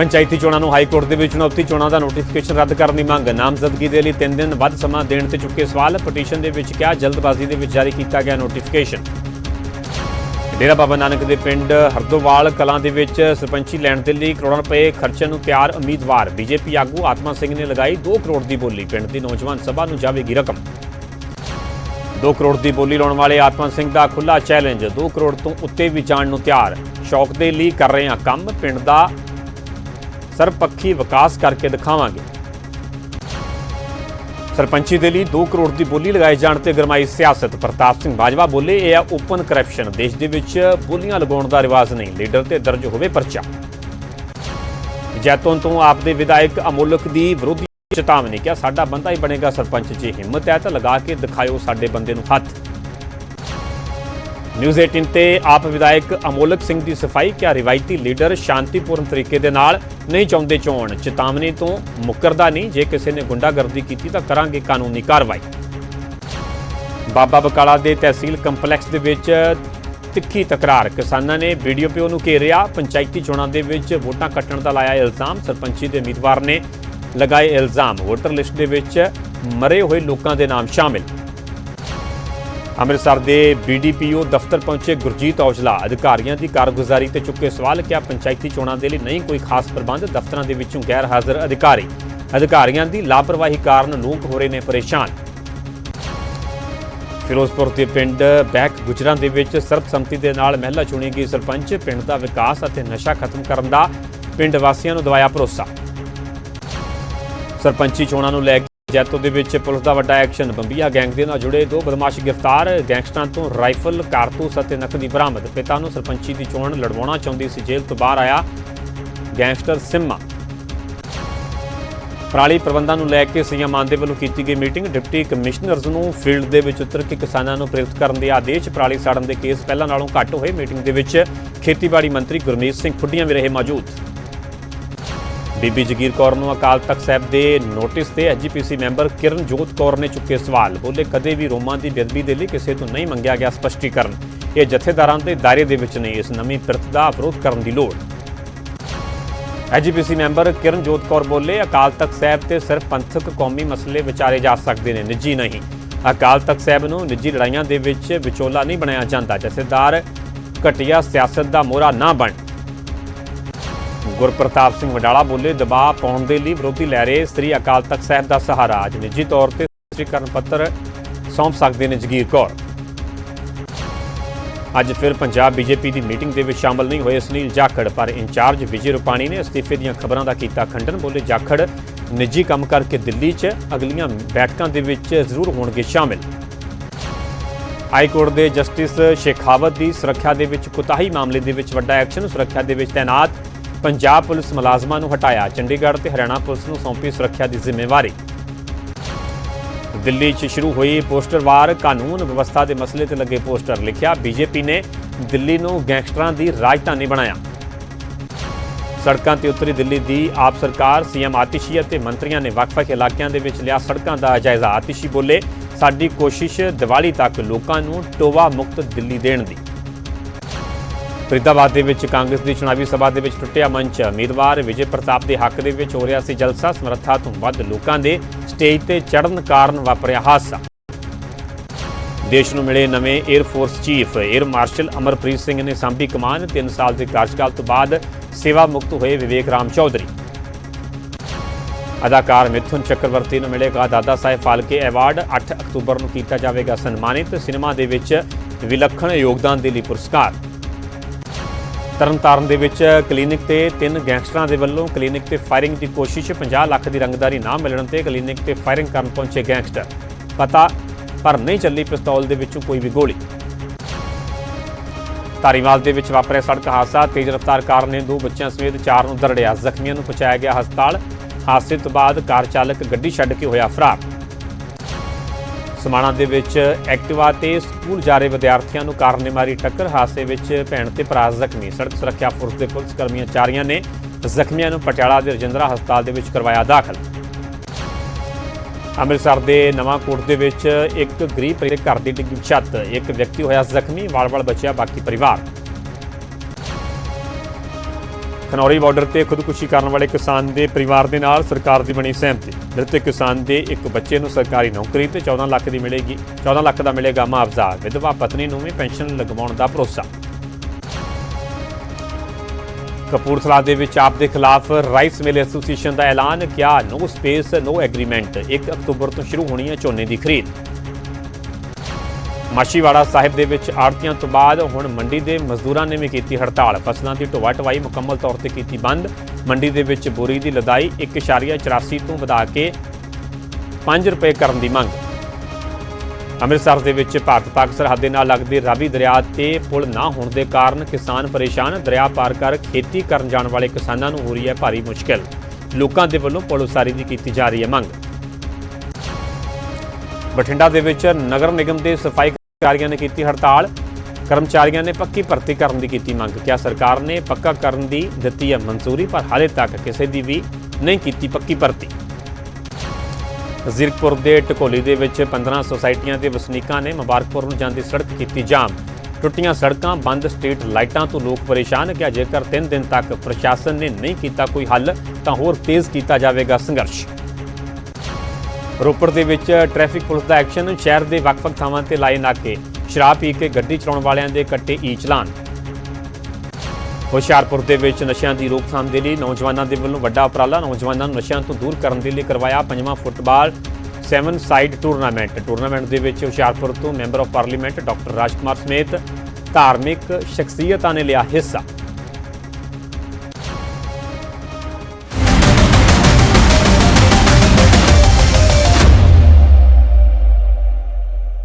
ਪੰਚਾਇਤੀ ਚੋਣਾਂ ਨੂੰ ਹਾਈ ਕੋਰਟ ਦੇ ਵਿੱਚ ਚੁਣੌਤੀ, ਚੋਣਾਂ ਦਾ ਨੋਟੀਫਿਕੇਸ਼ਨ ਰੱਦ ਕਰਨ ਦੀ ਮੰਗ। ਨਾਮਜ਼ਦਗੀ ਦੇ ਲਈ 3 ਦਿਨ ਵੱਧ ਸਮਾਂ ਦੇਣ ਤੇ ਚੁੱਕੇ ਸਵਾਲ ਪਟੀਸ਼ਨ ਦੇ ਵਿੱਚ ਕਿਹਾ, ਜਲਦਬਾਜ਼ੀ ਦੇ ਵਿੱਚ ਜਾਰੀ ਕੀਤਾ ਗਿਆ ਨੋਟੀਫਿਕੇਸ਼ਨ ਡੇਰਾ ਬਾਬਾ ਨਾਨਕ ਦੇ ਪਿੰਡ ਹਰਦੋਵਾਲ ਕਲਾਂ ਦੇ ਵਿੱਚ ਸਰਪੰਚੀ ਲੈਣ ਦੇ ਲਈ ਕਰੋੜਾਂ ਰੁਪਏ ਖਰਚਣ ਨੂੰ ਤਿਆਰ ਉਮੀਦਵਾਰ। ਬੀਜੇਪੀ ਆਗੂ ਆਤਮਾ ਸਿੰਘ ਨੇ ਲਗਾਈ 2 ਕਰੋੜ ਦੀ ਬੋਲੀ। ਪਿੰਡ ਦੀ ਨੌਜਵਾਨ ਸਭਾ ਨੂੰ ਜਾਵੇਗੀ ਰਕਮ। 2 ਕਰੋੜ ਦੀ ਬੋਲੀ ਲਾਉਣ ਵਾਲੇ ਆਤਮਾ ਸਿੰਘ ਦਾ ਖੁੱਲਾ ਚੈਲੰਜ 2 ਕਰੋੜ ਤੋਂ ਉੱਤੇ ਵੀ ਜਾਣ ਨੂੰ ਤਿਆਰ। ਸ਼ੌਕ ਦੇ ਲਈ ਕਰ ਰਹੇ ਹਾਂ ਕੰਮ। ਪਿੰਡ ਦਾ ਸਰਬਪੱਖੀ ਵਿਕਾਸ ਕਰਕੇ ਦਿਖਾਵਾਂਗੇ। ਸਰਪੰਚੀ ਦੇ ਲਈ 2 ਕਰੋੜ ਦੀ ਬੋਲੀ ਲਗਾਏ ਜਾਣ ਤੇ ਗਰਮਾਈ ਸਿਆਸਤ। ਪ੍ਰਤਾਪ ਸਿੰਘ ਬਾਜਵਾ ਬੋਲੇ, ਇਹ ਆ ਓਪਨ ਕਰਪਸ਼ਨ। ਦੇਸ਼ ਦੇ ਵਿੱਚ ਬੋਲੀਆਂ ਲਗਾਉਣ ਦਾ ਰਿਵਾਜ ਨਹੀਂ। ਲੀਡਰ ਤੇ ਦਰਜ ਹੋਵੇ ਪਰਚਾ। ਜੈਤੋਂ ਤੋਂ ਆਪ ਦੇ ਵਿਧਾਇਕ ਅਮੋਲਕ ਦੀ ਵਿਰੋਧੀ ਚੇਤਾਵਨੀ ਕਿਹਾ ਸਾਡਾ ਬੰਦਾ ਹੀ ਬਣੇਗਾ ਸਰਪੰਚ? ਜੇ ਹਿੰਮਤ ਹੈ ਤਾਂ ਲਗਾ ਕੇ ਦਿਖਾਇਓ ਸਾਡੇ ਬੰਦੇ ਨੂੰ ਹੱਥ। ਨਿਊਜ਼ 18 ਤੇ ਆਪ ਵਿਧਾਇਕ ਅਮੋਲਕ ਸਿੰਘ ਦੀ ਸਫ਼ਾਈ ਕਿਆ ਰਿਵਾਇਤੀ ਲੀਡਰ ਸ਼ਾਂਤੀਪੂਰਨ ਤਰੀਕੇ ਦੇ ਨਾਲ ਨਹੀਂ ਚਾਹੁੰਦੇ ਚੋਣ, ਚੇਤਾਵਨੀ ਤੋਂ ਮੁੱਕਰਦਾ ਨਹੀਂ, ਜੇ ਕਿਸੇ ਨੇ ਗੁੰਡਾਗਰਦੀ ਕੀਤੀ ਤਾਂ ਕਰਾਂਗੇ ਕਾਨੂੰਨੀ ਕਾਰਵਾਈ। ਬਾਬਾ ਬਕਾਲਾ ਦੇ ਤਹਿਸੀਲ ਕੰਪਲੈਕਸ ਦੇ ਵਿੱਚ ਤਿੱਖੀ ਤਕਰਾਰ। ਕਿਸਾਨਾਂ ਨੇ ਬੀਡੀਓਪੀਓ ਨੂੰ ਘੇਰਿਆ, ਪੰਚਾਇਤੀ ਚੋਣਾਂ ਦੇ ਵਿੱਚ ਵੋਟਾਂ ਕੱਟਣ ਦਾ ਲਾਇਆ ਇਲਜ਼ਾਮ, ਸਰਪੰਚੀ ਦੇ ਉਮੀਦਵਾਰ ਨੇ ਲਗਾਏ ਇਲਜ਼ਾਮ। ਵੋਟਰ ਲਿਸਟ ਦੇ ਵਿੱਚ ਮਰੇ ਹੋਏ ਲੋਕਾਂ ਦੇ ਨਾਮ ਸ਼ਾਮਿਲ। ਅੰਮ੍ਰਿਤਸਰ ਦੇ ਬੀਡੀਪੀਓ ਦਫ਼ਤਰ ਪਹੁੰਚੇ ਗੁਰਜੀਤ ਔਜਲਾ। ਅਧਿਕਾਰੀਆਂ ਦੀ ਕਾਰਗੁਜ਼ਾਰੀ ਤੇ ਚੁੱਕੇ ਸਵਾਲ ਕਿਹਾ ਪੰਚਾਇਤੀ ਚੋਣਾਂ ਦੇ ਲਈ ਨਹੀਂ ਕੋਈ ਖਾਸ ਪ੍ਰਬੰਧ, ਦਫ਼ਤਰਾਂ ਦੇ ਵਿੱਚੋਂ ਗੈਰ ਹਾਜ਼ਰ ਅਧਿਕਾਰੀ। ਅਧਿਕਾਰੀਆਂ ਦੀ ਲਾਪਰਵਾਹੀ ਕਾਰਨ ਲੋਕ ਹੋ ਰਹੇ ਨੇ ਪਰੇਸ਼ਾਨ। ਫਿਰੋਜ਼ਪੁਰ ਦੇ ਪਿੰਡ ਬੈਕ ਗੁਜਰਾਂ ਦੇ ਵਿੱਚ ਸਰਬਸੰਮਤੀ ਦੇ ਨਾਲ ਮਹਿਲਾ ਚੁਣੀ ਗਈ ਸਰਪੰਚ। ਪਿੰਡ ਦਾ ਵਿਕਾਸ ਅਤੇ ਨਸ਼ਾ ਖਤਮ ਕਰਨ ਦਾ ਪਿੰਡ ਵਾਸੀਆਂ ਨੂੰ ਦਵਾਇਆ ਭਰੋਸਾ। ਸਰਪੰਚੀ ਚੋਣਾਂ ਨੂੰ ਲੈ ਕੇ ਜੈਤੋ ਦੇ ਵਿੱਚ ਪੁਲਿਸ ਦਾ ਵੱਡਾ ਐਕਸ਼ਨ। ਬੰਬੀਆ ਗੈਂਗ ਦੇ ਨਾਲ ਜੁੜੇ ਦੋ ਬਦਮਾਸ਼ ਗ੍ਰਿਫਤਾਰ, ਗੈਂਗਸਟਰਾਂ ਤੋਂ ਰਾਈਫਲ, ਕਾਰਤੂਸ ਅਤੇ ਨਕਦੀ ਬਰਾਮਦ। ਪਿਤਾ ਨੂੰ ਸਰਪੰਚੀ ਦੀ ਚੋਣ ਲੜਵਾਉਣਾ ਚਾਹੁੰਦੀ ਸੀ, ਜੇਲ੍ਹ ਤੋਂ ਬਾਹਰ ਆਇਆ ਗੈਂਗਸਟਰ ਸਿੰਮਾ। ਪਰਾਲੀ ਪ੍ਰਬੰਧਾਂ ਨੂੰ ਲੈ ਕੇ ਸੀਐਮ ਮਾਨ ਦੇ ਵੱਲੋਂ ਕੀਤੀ ਗਈ ਮੀਟਿੰਗ। ਡਿਪਟੀ ਕਮਿਸ਼ਨਰਜ਼ ਨੂੰ ਫੀਲਡ ਦੇ ਵਿੱਚ ਉਤਰ ਕੇ ਕਿਸਾਨਾਂ ਨੂੰ ਪ੍ਰੇਰਿਤ ਕਰਨ ਦੇ ਆਦੇਸ਼। ਪਰਾਲੀ ਸਾੜਨ ਦੇ ਕੇਸ ਪਹਿਲਾਂ ਨਾਲੋਂ ਘੱਟ ਹੋਏ। ਮੀਟਿੰਗ ਦੇ ਵਿੱਚ ਖੇਤੀਬਾੜੀ ਮੰਤਰੀ ਗੁਰਮੀਤ ਸਿੰਘ ਖੁੱਡੀਆਂ ਵੀ ਰਹੇ ਮੌਜੂਦ। ਬੀਬੀ ਜਗੀਰ ਕੌਰ ਨੂੰ ਅਕਾਲ ਤਖਤ ਸਾਹਿਬ ਦੇ ਨੋਟਿਸ ਤੇ ਐਜੀਪੀਸੀ ਮੈਂਬਰ ਕਿਰਨਜੋਤ ਕੌਰ ਨੇ ਚੁੱਕੇ ਸਵਾਲ। ਬੋਲੇ, ਕਦੇ ਵੀ ਰੋਮਾਂ ਦੀ ਬੇਅਦਬੀ ਦੇ ਲਈ ਕਿਸੇ ਤੋਂ ਨਹੀਂ ਮੰਗਿਆ ਗਿਆ ਸਪਸ਼ਟੀਕਰਨ। ਇਹ ਜਥੇਦਾਰਾਂ ਦੇ ਦਾਇਰੇ ਦੇ ਵਿੱਚ ਨਹੀਂ, ਇਸ ਨਵੀਂ ਪਿਰਤ ਦਾ ਵਿਰੋਧ ਕਰਨ ਦੀ ਲੋੜ। ਐਜੀਪੀਸੀ ਮੈਂਬਰ ਕਿਰਨਜੋਤ ਕੌਰ ਬੋਲੇ, ਅਕਾਲ ਤਖਤ ਸਾਹਿਬ ਤੇ ਸਿਰਫ ਪੰਥਕ ਕੌਮੀ ਮਸਲੇ ਵਿਚਾਰੇ ਜਾ ਸਕਦੇ ਨੇ, ਨਿੱਜੀ ਨਹੀਂ। ਅਕਾਲ ਤਖਤ ਸਾਹਿਬ ਨੂੰ ਨਿੱਜੀ ਲੜਾਈਆਂ ਦੇ ਵਿੱਚ ਵਿਚੋਲਾ ਨਹੀਂ ਬਣਾਇਆ ਜਾਂਦਾ। ਜਥੇਦਾਰ ਘਟੀਆ ਸਿਆਸਤ ਦਾ ਮੋਹਰਾ ਨਾ ਬਣ। ਗੁਰਪ੍ਰਤਾਪ ਸਿੰਘ ਵਡਾਲਾ ਬੋਲੇ, ਦਬਾਅ ਪਾਉਣ ਦੇ ਲਈ ਵਿਰੋਧੀ ਲੈ ਰਹੇ ਸ੍ਰੀ ਅਕਾਲ ਤਖਤ ਸਾਹਿਬ ਦਾ ਸਹਾਰਾ। ਅੱਜ ਨਿੱਜੀ ਤੌਰ ਤੇ ਸਪਸ਼ਟੀਕਰਨ ਪੱਤਰ ਸੌਂਪ ਸਕਦੇ ਨੇ ਜਗੀਰ ਕੌਰ। ਅੱਜ ਫਿਰ ਪੰਜਾਬ ਬੀਜੇਪੀ ਦੀ ਮੀਟਿੰਗ ਦੇ ਵਿੱਚ ਸ਼ਾਮਲ ਨਹੀਂ ਹੋਏ ਸੁਨੀਲ ਜਾਖੜ, ਪਰ ਇੰਚਾਰਜ ਵਿਜੇ ਰੁਪਾਣੀ ਨੇ ਅਸਤੀਫੇ ਦੀਆਂ ਖਬਰਾਂ ਦਾ ਕੀਤਾ ਖੰਡਨ। ਬੋਲੇ, ਜਾਖੜ, ਨਿੱਜੀ ਕੰਮ ਕਰਕੇ ਦਿੱਲੀ 'ਚ ਅਗਲੀਆਂ ਬੈਠਕਾਂ ਦੇ ਵਿੱਚ ਜ਼ਰੂਰ ਹੋਣਗੇ ਸ਼ਾਮਿਲ। ਹਾਈ ਕੋਰਟ ਦੇ ਜਸਟਿਸ ਸ਼ੇਖਾਵਤ ਦੀ ਸੁਰੱਖਿਆ ਦੇ ਵਿੱਚ ਕੁਤਾਹੀ ਮਾਮਲੇ ਦੇ ਵਿੱਚ ਵੱਡਾ ਐਕਸ਼ਨ, ਸੁਰੱਖਿਆ ਦੇ ਵਿੱਚ ਤਾਇਨਾਤ ਪੰਜਾਬ ਪੁਲਿਸ ਮੁਲਾਜ਼ਮਾਂ ਨੂੰ ਹਟਾਇਆ, ਚੰਡੀਗੜ੍ਹ ਤੇ ਹਰਿਆਣਾ ਪੁਲਿਸ ਨੂੰ ਸੌਂਪੀ ਸੁਰੱਖਿਆ ਦੀ ਜ਼ਿੰਮੇਵਾਰੀ। ਦਿੱਲੀ 'ਚ ਸ਼ੁਰੂ ਹੋਈ ਪੋਸਟਰਵਾਰ ਕਾਨੂੰਨ ਵਿਵਸਥਾ ਦੇ ਮਸਲੇ ਤੇ ਲੱਗੇ ਪੋਸਟਰ ਲਿਖਿਆ। ਬੀਜੇਪੀ ਨੇ ਦਿੱਲੀ ਨੂੰ ਗੈਂਗਸਟਰਾਂ ਦੀ ਰਾਜਧਾਨੀ ਬਣਾਇਆ। ਸੜਕਾਂ ਤੇ ਉਤਰੀ ਦਿੱਲੀ ਦੀ ਆਪ ਸਰਕਾਰ, ਸੀਐਮ ਆਤਿਸ਼ੀ ਅਤੇ ਮੰਤਰੀਆਂ ਨੇ ਵੱਖ-ਵੱਖ ਇਲਾਕਿਆਂ ਦੇ ਵਿੱਚ ਲਿਆ ਸੜਕਾਂ ਦਾ ਜਾਇਜ਼ਾ। ਆਤਿਸ਼ੀ ਬੋਲੇ, ਸਾਡੀ ਕੋਸ਼ਿਸ਼ ਦੀਵਾਲੀ ਤੱਕ ਲੋਕਾਂ ਨੂੰ ਟੋਵਾ ਮੁਕਤ ਦਿੱਲੀ ਦੇਣ ਦੀ। ਫਰੀਦਾਬਾਦ ਦੇ ਵਿੱਚ ਕਾਂਗਰਸ ਦੀ ਚੁਣਾਵੀ ਸਭਾ ਦੇ ਵਿੱਚ ਟੁੱਟਿਆ ਮੰਚ। ਉਮੀਦਵਾਰ ਵਿਜੇ ਪ੍ਰਤਾਪ ਦੇ ਹੱਕ ਦੇ ਵਿੱਚ ਹੋ ਰਿਹਾ ਸੀ ਜਲਸਾ। ਸਮਰੱਥਾ ਤੋਂ ਵੱਧ ਲੋਕਾਂ ਦੇ ਸਟੇਜ ਤੇ ਚੜ੍ਹਨ ਕਾਰਨ ਵਾਪਰਿਆ ਹਾਦਸਾ। ਦੇਸ਼ ਨੂੰ ਮਿਲੇ ਨਵੇਂ air force chief air marshal Amarpreet Singh ਨੇ ਸਾਂਭੀ ਕਮਾਨ। 3 ਸਾਲ ਦੇ ਕਾਰਜਕਾਲ ਤੋਂ ਬਾਅਦ ਸੇਵਾ ਮੁਕਤ ਹੋਏ ਵਿਵੇਕ ਰਾਮ ਚੌਧਰੀ। ਅਦਾਕਾਰ ਮਿਥੁਨ ਚੱਕਰਵਰਤੀ ਨੂੰ ਮਿਲੇਗਾ ਦਾਦਾ ਸਾਹਿਬ ਫਾਲਕੇ ਐਵਾਰਡ 8 ਅਕਤੂਬਰ ਨੂੰ ਕੀਤਾ ਜਾਵੇਗਾ ਸਨਮਾਨਿਤ। ਸਿਨੇਮਾ ਦੇ ਵਿੱਚ ਵਿਲੱਖਣ ਯੋਗਦਾਨ ਦੇ ਲਈ ਪੁਰਸਕਾਰ। ਤਰਨਤਾਰਨ ਦੇ ਵਿੱਚ ਕਲੀਨਿਕ ਤੇ ਤਿੰਨ ਗੈਂਗਸਟਰਾਂ ਦੇ ਵੱਲੋਂ ਕਲੀਨਿਕ ਤੇ ਫਾਇਰਿੰਗ ਦੀ ਕੋਸ਼ਿਸ਼ 50 ਲੱਖ ਦੀ ਰੰਗਦਾਰੀ ਨਾ ਮਿਲਣ ਤੇ ਕਲੀਨਿਕ ਤੇ ਫਾਇਰਿੰਗ ਕਰਨ ਪਹੁੰਚੇ ਗੈਂਗਸਟਰ। ਪਤਾ ਪਰ ਨਹੀਂ ਚੱਲੀ ਪਿਸਤੌਲ ਦੇ ਵਿੱਚੋਂ ਕੋਈ ਵੀ ਗੋਲੀ। ਧਾਰੀਵਾਲ ਦੇ ਵਿੱਚ ਵਾਪਰਿਆ ਸੜਕ ਹਾਦਸਾ, ਤੇਜ਼ ਰਫ਼ਤਾਰ ਕਾਰ ਨੇ ਦੋ ਬੱਚਿਆਂ ਸਮੇਤ ਚਾਰ ਨੂੰ ਦਰੜਿਆ। ਜ਼ਖਮੀਆਂ ਨੂੰ ਪਹੁੰਚਾਇਆ ਗਿਆ ਹਸਪਤਾਲ। ਹਾਦਸੇ ਤੋਂ ਬਾਅਦ ਕਾਰ ਚਾਲਕ ਗੱਡੀ ਛੱਡ ਕੇ ਹੋਇਆ ਫਰਾਰ। ਸਮਾਣਾ ਦੇ ਵਿੱਚ ਐਕਟਿਵਾ ਤੇ ਸਕੂਲ ਜਾ ਰਹੇ ਵਿਦਿਆਰਥੀਆਂ ਨੂੰ ਕਾਰ ਨੇ ਮਾਰੀ ਟੱਕਰ। ਹਾਦਸੇ ਵਿੱਚ ਭੈਣ ਤੇ ਭਰਾ ਜ਼ਖਮੀ। ਸੜਕ ਸੁਰੱਖਿਆ ਫੋਰਸ ਦੇ ਪੁਲਿਸ ਕਰਮੀਆਂ ਚਾਰੀਆਂ ਨੇ ਜ਼ਖਮੀਆਂ ਨੂੰ ਪਟਿਆਲਾ ਦੇ ਰਜਿੰਦਰਾ ਹਸਪਤਾਲ ਦੇ ਵਿੱਚ ਕਰਵਾਇਆ ਦਾਖਲ। ਅੰਮ੍ਰਿਤਸਰ ਦੇ ਨਵਾਂ ਕੋਟ ਦੇ ਵਿੱਚ ਇੱਕ ਗਰੀਬ ਪਰਿਵਾਰ ਦੇ ਘਰ ਦੀ ਡਿੱਗੀ ਛੱਤ। ਇੱਕ ਵਿਅਕਤੀ ਹੋਇਆ ਜ਼ਖਮੀ, ਵਾਲ-ਵਾਲ ਬਚਿਆ, ਬਾਕੀ ਪਰਿਵਾਰ। ਖਨੌਰੀ ਬਾਰਡਰ ਤੇ ਖੁਦਕੁਸ਼ੀ ਕਰਨ ਵਾਲੇ ਕਿਸਾਨ ਦੇ ਪਰਿਵਾਰ ਦੇ ਨਾਲ ਸਰਕਾਰ ਦੀ ਬਣੀ ਸਹਿਮਤੀ। ਮ੍ਰਿਤਕ ਕਿਸਾਨ ਦੇ ਇੱਕ ਬੱਚੇ ਨੂੰ ਸਰਕਾਰੀ ਨੌਕਰੀ ਤੇ 14 ਲੱਖ ਦੀ ਮਿਲੇਗੀ 14 ਲੱਖ ਦਾ ਮਿਲੇਗਾ ਮੁਆਵਜ਼ਾ। ਵਿਧਵਾ ਪਤਨੀ ਨੂੰ ਵੀ ਪੈਨਸ਼ਨ ਲਗਵਾਉਣ ਦਾ ਭਰੋਸਾ। ਕਪੂਰਥਲਾ ਦੇ ਵਿੱਚ ਆਪ ਦੇ ਖਿਲਾਫ ਰਾਈਸ ਮਿਲ ਐਸੋਸੀਏਸ਼ਨ ਦਾ ਐਲਾਨ ਕਿਹਾ ਨੋ ਸਪੇਸ, ਨੋ ਐਗਰੀਮੈਂਟ। 1 ਅਕਤੂਬਰ ਤੋਂ ਸ਼ੁਰੂ ਹੋਣੀ ਹੈ ਝੋਨੇ ਦੀ ਖਰੀਦ। ਮਾਛੀਵਾੜਾ ਸਾਹਿਬ ਦੇ ਵਿੱਚ ਆੜਤੀਆਂ ਤੋਂ ਬਾਅਦ ਹੁਣ ਮੰਡੀ ਦੇ ਮਜ਼ਦੂਰਾਂ ਨੇ ਵੀ ਕੀਤੀ ਹੜਤਾਲ। ਫਸਲਾਂ ਦੀ ਢੋਆ ਢਵਾਈ ਮੁਕੰਮਲ ਤੌਰ ਤੇ ਕੀਤੀ ਬੰਦ। ਮੰਡੀ ਦੇ ਵਿੱਚ ਬੋਰੀ ਦੀ ਲਦਾਈ 1.84 ਤੋਂ ਵਧਾ ਕੇ 5 ਰੁਪਏ ਕਰਨ ਦੀ ਮੰਗ। ਅੰਮ੍ਰਿਤਸਰ ਦੇ ਵਿੱਚ ਭਾਰਤ ਪਾਕ ਸਰਹੱਦ ਦੇ ਨਾਲ ਲੱਗਦੇ ਰਾਵੀ ਦਰਿਆ ਤੇ ਪੁਲ ਨਾ ਹੋਣ ਦੇ ਕਾਰਨ ਕਿਸਾਨ ਪਰੇਸ਼ਾਨ। ਦਰਿਆ ਪਾਰ ਕਰ ਖੇਤੀ ਕਰਨ ਜਾਣ ਵਾਲੇ ਕਿਸਾਨਾਂ ਨੂੰ ਹੋ ਰਹੀ ਹੈ ਭਾਰੀ ਮੁਸ਼ਕਲ। ਲੋਕਾਂ ਦੇ ਵੱਲੋਂ ਪੁਲ ਉਸਾਰੀ ਦੀ ਕੀਤੀ ਜਾ ਰਹੀ ਹੈ ਮੰਗ। ਬਠਿੰਡਾ ਦੇ ਵਿੱਚ ਨਗਰ ਨਿਗਮ ਦੇ ਸਫ਼ਾਈ ਕਰਮਚਾਰੀਆਂ ਨੇ ਕੀਤੀ ਹੜਤਾਲ। ਕਰਮਚਾਰੀਆਂ ਨੇ ਪੱਕੀ ਭਰਤੀ ਕਰਨ ਦੀ ਕੀਤੀ ਮੰਗ। ਕਿਹਾ ਸਰਕਾਰ ਨੇ ਪੱਕਾ ਕਰਨ ਦੀ ਦਿੱਤੀ ਹੈ ਮਨਜ਼ੂਰੀ, ਪਰ ਹਾਲੇ ਤੱਕ ਕਿਸੇ ਦੀ ਵੀ ਨਹੀਂ ਕੀਤੀ ਪੱਕੀ ਭਰਤੀ। ਜ਼ੀਰਕਪੁਰ ਦੇ ਟਕੋਲੀ ਦੇ ਵਿੱਚ 15 ਸੁਸਾਇਟੀਆਂ ਦੇ ਵਸਨੀਕਾਂ ਨੇ ਮੁਬਾਰਕਪੁਰ ਨੂੰ ਜਾਂਦੀ ਸੜਕ ਕੀਤੀ ਜਾਮ। ਟੁੱਟੀਆਂ ਸੜਕਾਂ, ਬੰਦ ਸਟਰੀਟ ਲਾਈਟਾਂ ਤੋਂ ਲੋਕ ਪਰੇਸ਼ਾਨ। ਕਿ ਜੇਕਰ 3 ਦਿਨ ਤੱਕ ਪ੍ਰਸ਼ਾਸਨ ਨੇ ਨਹੀਂ ਕੀਤਾ ਕੋਈ ਹੱਲ, ਤਾਂ ਹੋਰ ਤੇਜ਼ ਕੀਤਾ ਜਾਵੇਗਾ ਸੰਘਰਸ਼। ਰੋਪੜ ਦੇ ਵਿੱਚ ਟ੍ਰੈਫਿਕ ਪੁਲਿਸ ਦਾ ਐਕਸ਼ਨ, ਸ਼ਹਿਰ ਦੇ ਵੱਖ-ਵੱਖ ਥਾਵਾਂ ਤੇ ਲਾਏ ਨਾਕੇ। ਸ਼ਰਾਬ ਪੀ ਕੇ ਗੱਡੀ ਚਲਾਉਣ ਵਾਲਿਆਂ ਦੇ ਕੱਟੇ ਈ ਚਲਾਨ ਹੁਸ਼ਿਆਰਪੁਰ ਦੇ ਵਿੱਚ ਨਸ਼ਿਆਂ ਦੀ ਰੋਕਥਾਮ ਦੇ ਲਈ ਨੌਜਵਾਨਾਂ ਦੇ ਵੱਲੋਂ ਵੱਡਾ ਉਪਰਾਲਾ। ਨੌਜਵਾਨਾਂ ਨੂੰ ਨਸ਼ਿਆਂ ਤੋਂ ਦੂਰ ਕਰਨ ਦੇ ਲਈ ਕਰਵਾਇਆ ਪੰਜਵਾਂ ਫੁੱਟਬਾਲ 7 ਸਾਈਡ ਟੂਰਨਾਮੈਂਟ। ਟੂਰਨਾਮੈਂਟ ਦੇ ਵਿੱਚ ਹੁਸ਼ਿਆਰਪੁਰ ਤੋਂ member of parliament doctor Rajkumar ਸਮੇਤ ਧਾਰਮਿਕ ਸ਼ਖਸੀਅਤਾਂ ਨੇ ਲਿਆ ਹਿੱਸਾ।